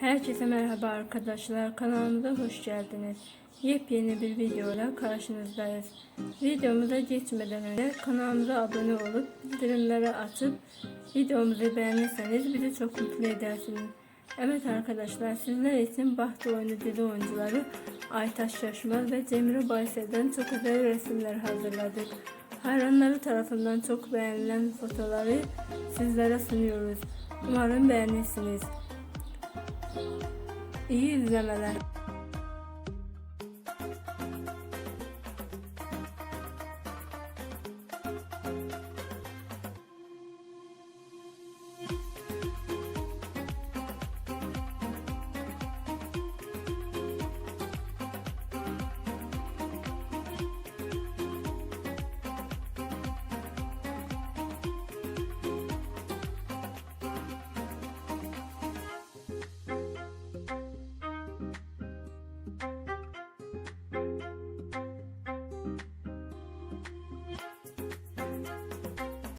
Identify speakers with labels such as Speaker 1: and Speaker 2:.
Speaker 1: Herkese merhaba arkadaşlar. Kanalımıza hoş geldiniz. Yepyeni bir videoyla karşınızdayız. Videomuza geçmeden önce kanalımıza abone olup bildirimleri açıp videomuzu beğenirseniz bizi çok mutlu edersiniz. Evet arkadaşlar sizler için Bahtı Oyunu dizi oyuncuları Aytaş Şaşmaz ve Cemre Baysel'den çok özel resimler hazırladık. Hayranları tarafından çok beğenilen fotoğrafları sizlere sunuyoruz. Umarım beğenirsiniz. İyi izlemeler.